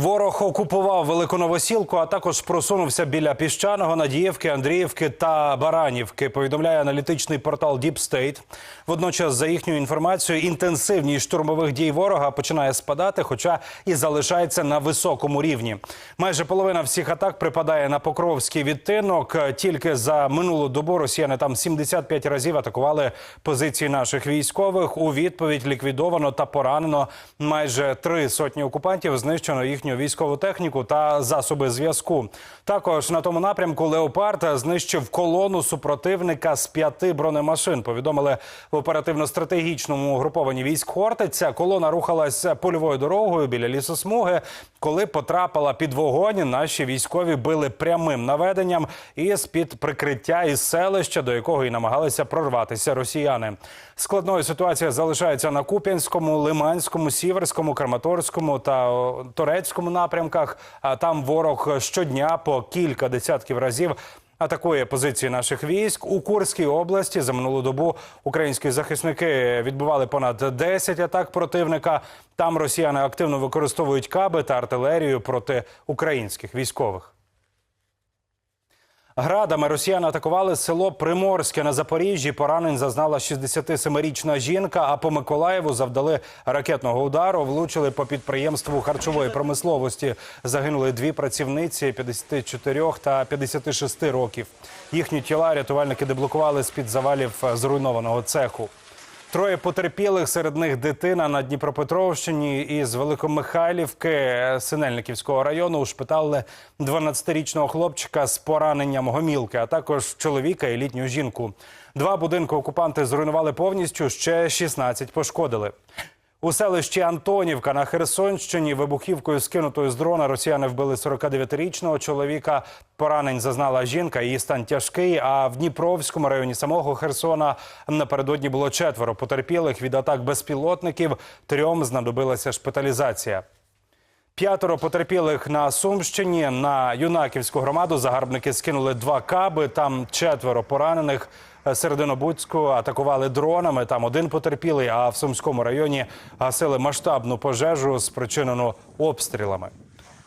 Ворог окупував велику новосілку, а також просунувся біля піщаного Надіївки, Андріївки та Баранівки. Повідомляє аналітичний портал Deep State. Водночас, за їхньою інформацією, інтенсивність штурмових дій ворога починає спадати, хоча і залишається на високому рівні. Майже половина всіх атак припадає на Покровський відтинок. Тільки за минулу добу росіяни там 75 разів атакували позиції наших військових. У відповідь ліквідовано та поранено майже три сотні окупантів. Знищено їхню військову техніку та засоби зв'язку. Також на тому напрямку Леопард знищив колону супротивника з п'яти бронемашин. Повідомили в оперативно-стратегічному угрупованні військ Хортиця. Колона рухалась польовою дорогою біля лісосмуги. Коли потрапила під вогонь, наші військові били прямим наведенням із під прикриття із селища, до якого і намагалися прорватися росіяни. Складною ситуація залишається на Куп'янському, Лиманському, Сіверському, Краматорському та о, Торецькому напрямках. А там ворог щодня по кілька десятків разів. Атакує позиції наших військ у Курській області. За минулу добу українські захисники відбували понад 10 атак противника. Там росіяни активно використовують каби та артилерію проти українських військових. Градами росіяни атакували село Приморське на Запоріжжі. Поранень зазнала 67-річна жінка. А по Миколаєву завдали ракетного удару. Влучили по підприємству харчової промисловості. Загинули дві працівниці 54 та 56 років. Їхні тіла рятувальники деблокували з під завалів зруйнованого цеху. Троє потерпілих, серед них дитина на Дніпропетровщині із Великомихайлівки Синельниківського району ушпитали 12-річного хлопчика з пораненням гомілки, а також чоловіка і літню жінку. Два будинки окупанти зруйнували повністю, ще 16 пошкодили. У селищі Антонівка на Херсонщині вибухівкою скинутою з дрона росіяни вбили 49-річного чоловіка. Поранень зазнала жінка, її стан тяжкий. А в Дніпровському районі самого Херсона напередодні було четверо потерпілих від атак безпілотників. Трьом знадобилася шпиталізація. П'ятеро потерпілих на Сумщині на юнаківську громаду загарбники скинули два каби. Там четверо поранених. Серединобудську атакували дронами. Там один потерпілий. А в Сумському районі гасили масштабну пожежу, спричинену обстрілами.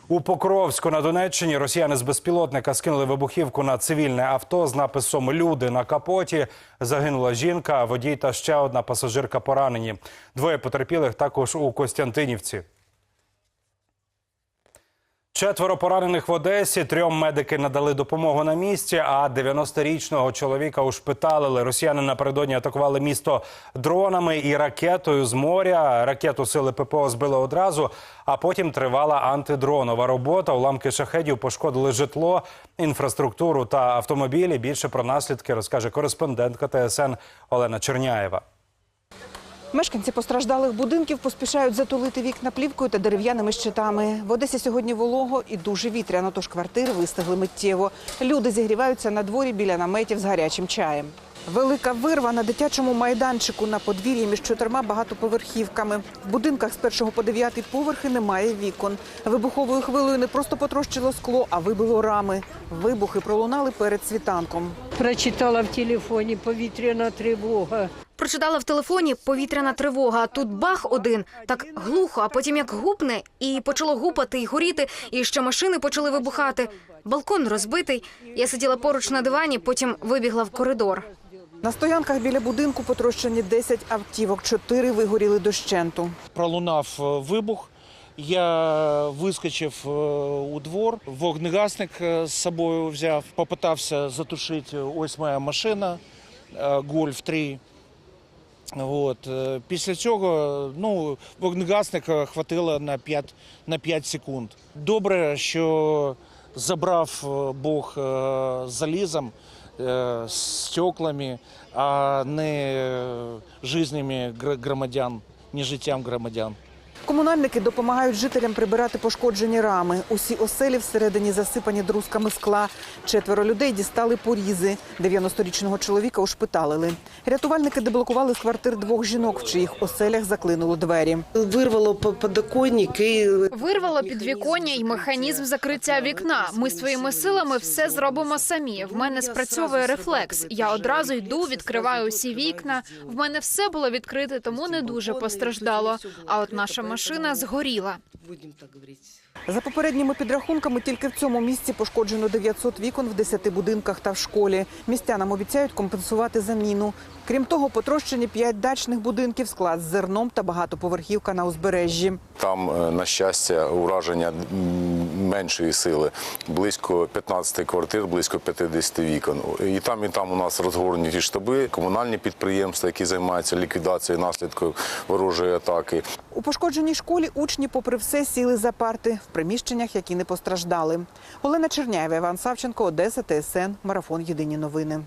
У Покровську на Донеччині росіяни з безпілотника скинули вибухівку на цивільне авто з написом Люди на капоті. Загинула жінка, водій та ще одна пасажирка поранені. Двоє потерпілих також у Костянтинівці. Четверо поранених в Одесі. Трьом медики надали допомогу на місці. А 90-річного чоловіка ушпиталили. Росіяни напередодні атакували місто дронами і ракетою з моря. Ракету сили ППО збили одразу. А потім тривала антидронова робота. Уламки шахедів пошкодили житло, інфраструктуру та автомобілі. Більше про наслідки розкаже кореспондентка ТСН Олена Черняєва. Мешканці постраждалих будинків поспішають затулити вікна плівкою та дерев'яними щитами. В Одесі сьогодні волого і дуже вітряно, тож квартири вистигли миттєво. Люди зігріваються на дворі біля наметів з гарячим чаєм. Велика вирва на дитячому майданчику на подвір'ї між чотирма багатоповерхівками. В будинках з першого по дев'ятий поверхи немає вікон. Вибуховою хвилею не просто потрощило скло, а вибило рами. Вибухи пролунали перед світанком. Прочитала в телефоні повітряна тривога. Прочитала в телефоні повітряна тривога. Тут бах один, так глухо, а потім як гупне, і почало гупати і горіти, і ще машини почали вибухати. Балкон розбитий. Я сиділа поруч на дивані, потім вибігла в коридор. На стоянках біля будинку потрощені 10 автівок, 4 вигоріли дощенту. пролунав е, вибух. Я вискочив е, у двор, вогнегасник е, з собою взяв, попитався затушити. Ось моя машина Гольф 3. От. е, Після цього ну, вогнегасника хватило на 5, на 5 секунд. Добре, що забрав е, Бог е, залізом, е, стеклами, а не е, громадян, не життям громадян. Комунальники допомагають жителям прибирати пошкоджені рами. Усі оселі всередині засипані друзками скла. Четверо людей дістали порізи. 90-річного чоловіка ушпиталили. Рятувальники деблокували з квартир двох жінок, в чиїх оселях заклинуло двері. Вирвало по- подоконник і Вирвало підвіконня і механізм закриття вікна. Ми своїми силами все зробимо самі. В мене спрацьовує рефлекс. Я одразу йду, відкриваю усі вікна. В мене все було відкрите, тому не дуже постраждало. А от наша машина згоріла. Так говорить. За попередніми підрахунками, тільки в цьому місці пошкоджено 900 вікон в 10 будинках та в школі. Містянам обіцяють компенсувати заміну. Крім того, потрощені 5 дачних будинків, склад з зерном та багатоповерхівка на узбережжі. Там, е, на щастя, ураження меншої сили. Близько 15 квартир, близько 50 вікон. І там, і там у нас розгорнуті штаби, комунальні підприємства, які займаються ліквідацією наслідків ворожої атаки. У пошкодженій школі учні, попри все, сіли за парти в приміщеннях, які не постраждали. Олена Черняєва, Іван Савченко, Одеса, ТСН, Марафон. Єдині новини.